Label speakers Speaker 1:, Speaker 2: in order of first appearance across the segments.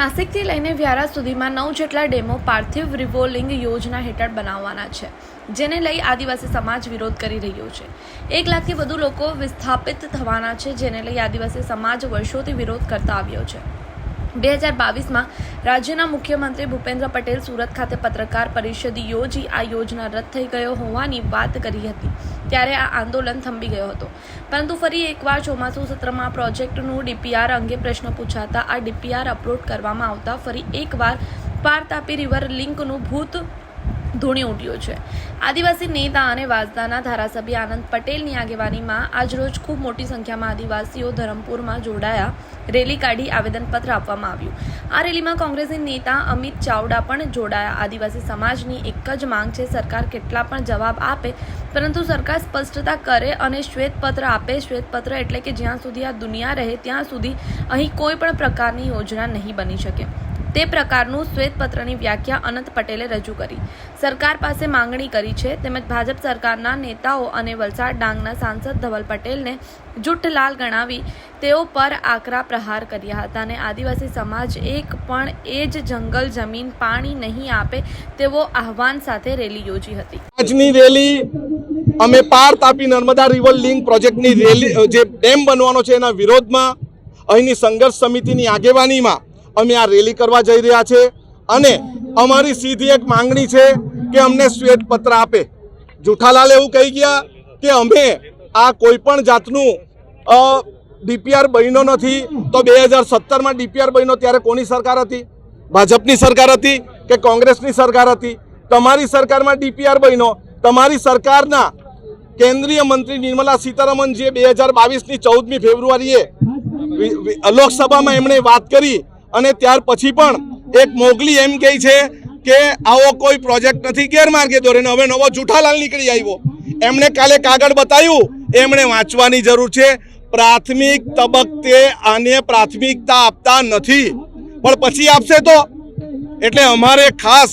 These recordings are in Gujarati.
Speaker 1: નાસિકથી લઈને વ્યારા સુધીમાં નવ જેટલા ડેમો પાર્થિવ રિવોલિંગ યોજના હેઠળ બનાવવાના છે, જેને લઈ આદિવાસી સમાજ વિરોધ કરી રહ્યો છે. એક લાખથી વધુ લોકો વિસ્થાપિત થવાના છે, જેને લઈ આદિવાસી સમાજ વર્ષોથી વિરોધ કરતા આવ્યો છે. બે હજાર બાવીસમાં રાજ્યના મુખ્યમંત્રી ભૂપેન્દ્ર પટેલ સુરત ખાતે પત્રકાર પરિષદ યોજી આ યોજના રદ થઈ ગયો હોવાની વાત કરી હતી, ત્યારે આ આંદોલન થંભી ગયો હતો. પરંતુ ફરી એકવાર ચોમાસુ સત્રમાં પ્રોજેક્ટનું ડીપીઆર અંગે પ્રશ્ન પૂછાતા આ ડીપીઆર અપલોડ કરવામાં આવતા ફરી એકવાર પાર તાપી રિવર લિંકનું ભૂત ધૂણી ઉઠ્યો છે. આદિવાસી નેતા અને વાંસદાના ધારાસભ્ય આનંદ પટેલની આગેવાનીમાં આજરોજ ખૂબ મોટી સંખ્યામાં આદિવાસીઓ ધરમપુરમાં જોડાયા રેલી કાઢી આવેદનપત્ર આપવામાં આવ્યું. આ રેલીમાં કોંગ્રેસી નેતા અમિત ચાવડા પણ જોડાયા. આદિવાસી સમાજની એક જ માંગ છે, સરકાર કેટલા પણ જવાબ આપે, પરંતુ સરકાર સ્પષ્ટતા કરે અને શ્વેતપત્ર આપે. શ્વેતપત્ર એટલે કે જ્યાં સુધી આ દુનિયા રહે, ત્યાં સુધી અહીં કોઈ પણ પ્રકારની યોજના નહીં બની શકે. તે પ્રકારનું શ્વેતપત્રની વ્યાખ્યા અનંત પટેલે રજૂ કરી. સરકાર પાસે માંગણી કરી છે, તેમજ ભાજપ સરકારના નેતાઓ અને વલસાડ ડાંગના સાંસદ ધવલ પટેલને જુઠ્ઠલાલ ગણાવી તેઓ પર આકરા પ્રહાર કર્યા હતા અને આદિવાસી સમાજ એક પણ એ જ જંગલ જમીન પાણી નહીં આપે તેવો આહવાન સાથે રેલી યોજી હતી.
Speaker 2: આજની રેલી અમે પાર તાપી નર્મદા રિવર લિંક પ્રોજેક્ટની રેલી, જે ડેમ બનવાનો છે એના વિરોધમાં અહીંની સંઘર્ષ સમિતિની આગેવાનીમાં અમે આ રેલી કરવા જઈ રહ્યા છે અને અમારી સીધી એક માંગણી છે કે અમને શ્વેતપત્ર આપે. જુઠાલાલ એવું કહી ગયા કે અમે આ કોઈ પણ જાતનું ડીપીઆર બન્યો નથી તો બે હજાર સત્તરમાં ડીપીઆર બન્યો ત્યારે કોની સરકાર હતી? ભાજપની સરકાર હતી કે કોંગ્રેસની સરકાર હતી? તમારી સરકારમાં ડીપીઆર બન્યો. તમારી સરકારના કેન્દ્રીય મંત્રી નિર્મલા સીતારમણ જે બે હજાર બાવીસની ચૌદમી ફેબ્રુઆરીએ લોકસભામાં એમણે વાત કરી અને ત્યાર પછી પણ એક મોગલી એમ કહે છે કે આવો કોઈ પ્રોજેક્ટ નથી, ગેરમાર્ગે દોરે ને હવે નવો જૂઠાલાલ નીકળી આવ્યો. એમણે કાલે કાગળ બતાવ્યું, એમણે વાંચવાની જરૂર છે, પ્રાથમિક તબક્કે આને પ્રાથમિકતા આપતા નથી. પણ પછી આપશે તો? એટલે અમારે ખાસ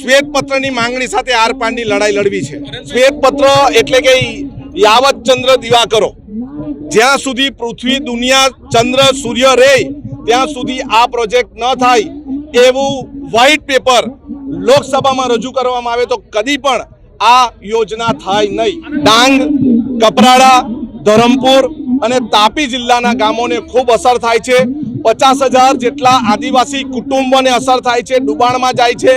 Speaker 2: શ્વેતપત્રની માંગણી સાથે આર પારની લડાઈ લડવી છે. શ્વેતપત્ર એટલે કે યાવત ચંદ્ર દિવાકરો. જ્યાં સુધી પૃથ્વી દુનિયા ચંદ્ર સૂર્ય રહે ત્યાં સુધી આ પ્રોજેક્ટ ન થાય એવું વ્હાઇટ પેપર લોકસભામાં રજૂ કરવામાં આવે તો કદી પણ આ યોજના થાય નહીં. ડાંગ, કપરાડા, ધરમપુર અને તાપી જિલ્લાના ગામોને ખૂબ અસર થાય છે. પચાસ હજાર જેટલા આદિવાસી કુટુંબોને અસર થાય છે. ડુબાણમાં જાય છે.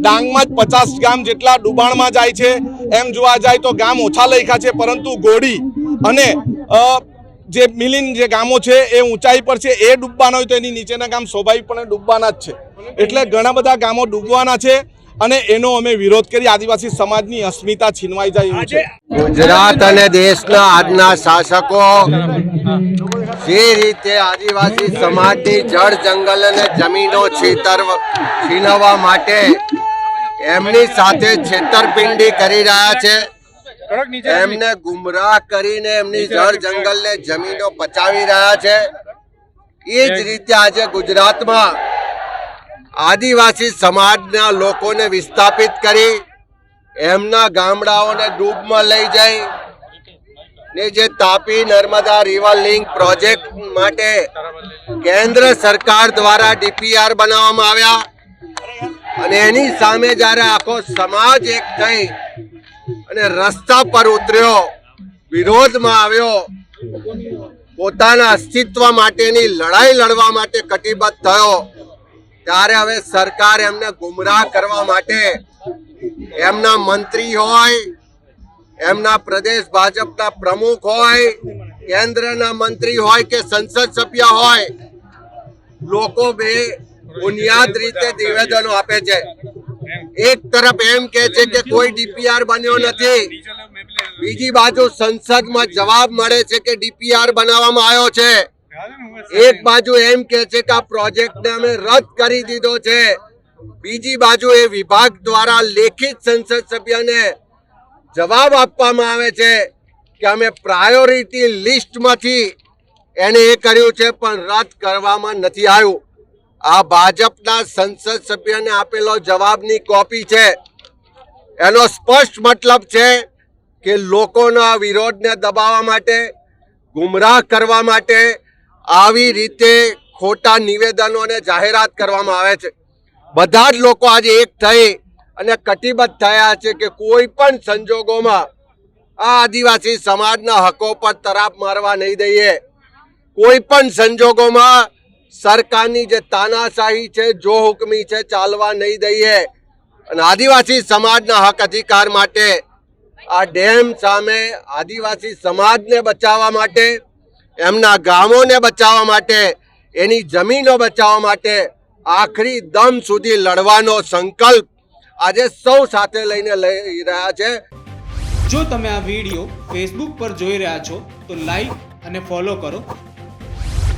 Speaker 2: ડાંગમાં જ પચાસ ગામ જેટલા ડુબાણમાં જાય છે. એમ જોવા જાય તો ગામ ઓછા લખ્યા છે, પરંતુ ગોળી અને જે મિલિન જે ગામો છે એ ઊંચાઈ પર છે, એ ડૂબવાના હોય તો એની નીચેના ગામ સ્વાભાવિકપણે ડૂબવાના જ છે. એટલે ઘણા બધા ગામો ડૂબવાના છે અને એનો અમે વિરોધ કરી આદિવાસી સમાજની અસ્મિતા છીનવાઈ જાય છે.
Speaker 3: ગુજરાત અને દેશના આજના શાસકો જે રીતે આદિવાસી સમાજની જળ જંગલ અને જમીનો છેતરવ છીનવવા માટે એમની સાથે છેતરપિંડી કરી રહ્યા છે એમને ગુમરાહ કરીને એમની જળ જંગલને જમીનો પચાવી રહ્યા છે. એ જ રીતે આજે ગુજરાતમાં આદિવાસી સમાજના લોકોને વિસ્થાપિત કરી એમના ગામડાઓને ડૂબમાં લઈ જાય ને જે Tapi Narmada river link project માટે કેન્દ્ર સરકાર દ્વારા ડીપીઆર બનાવવામાં આવ્યા. અને એની સામે જ્યારે આખો સમાજ એક થઈ અને રસ્તા પર ઉતર્યો. વિરોધમાં આવ્યો. પોતાના અસ્તિત્વ માટેની લડાઈ લડવા માટે કટિબદ્ધ થયો. ત્યારે હવે સરકાર એમને ગુમરાહ કરવા માટે એમના મંત્રી હોય, એમના પ્રદેશ ભાજપના પ્રમુખ હોય, કેન્દ્રના મંત્રી હોય કે સંસદ સભ્ય હોય, લોકો બે બુનિયાદ રીતે નિવેદનો આપે છે. એક તરફ એમ કે છે કે કોઈ ડીપીઆર બન્યો નથી. બીજી બાજુ સંસદમાં જવાબ મળે છે કે ડીપીઆર બનાવવામાં આવ્યો છે. એક બાજુ એમ કે છે કે આ પ્રોજેક્ટને અમે રદ કરી દીધો છે. બીજી બાજુ એ વિભાગ દ્વારા લેખિત સંસદ સભ્યને જવાબ આપવામાં આવે છે કે અમે પ્રાયોરિટી લિસ્ટમાંથી એને એ કર્યું છે, પણ રદ કરવામાં નથી આવ્યું. આ ભાજપના સંસદ સભ્યને આપેલો જવાબની કોપી છે. એનો સ્પષ્ટ મતલબ છે કે લોકોના વિરોધને દબાવવા માટે, ગુમરાહ કરવા માટે આવી રીતે ખોટા નિવેદનો અને જાહેરાત કરવામાં આવે છે. બધા જ લોકો આજે એક થઈ અને કટિબદ્ધ થયા છે કે કોઈ પણ સંજોગોમાં આ આદિવાસી સમાજના હકો પર તરાપ મારવા નહીં દઈએ. કોઈ પણ સંજોગોમાં સરકારની જે તાનાશાહી છે, જો હુકમી છે, ચાલવા નહીં દઈએ. અને આદિવાસી સમાજના હક અધિકાર માટે, આ ડેમ સામે આદિવાસી સમાજને બચાવવા માટે, એમના ગામોને બચાવવા માટે, એની જમીનો બચાવવા માટે આખરી દમ સુધી લડવાનો સંકલ્પ આજે સૌ સાથે લઈને લઈ રહ્યા છે.
Speaker 4: જો તમે આ વીડિયો ફેસબુક પર જોઈ રહ્યા છો, તો લાઈક અને ફોલો કરો.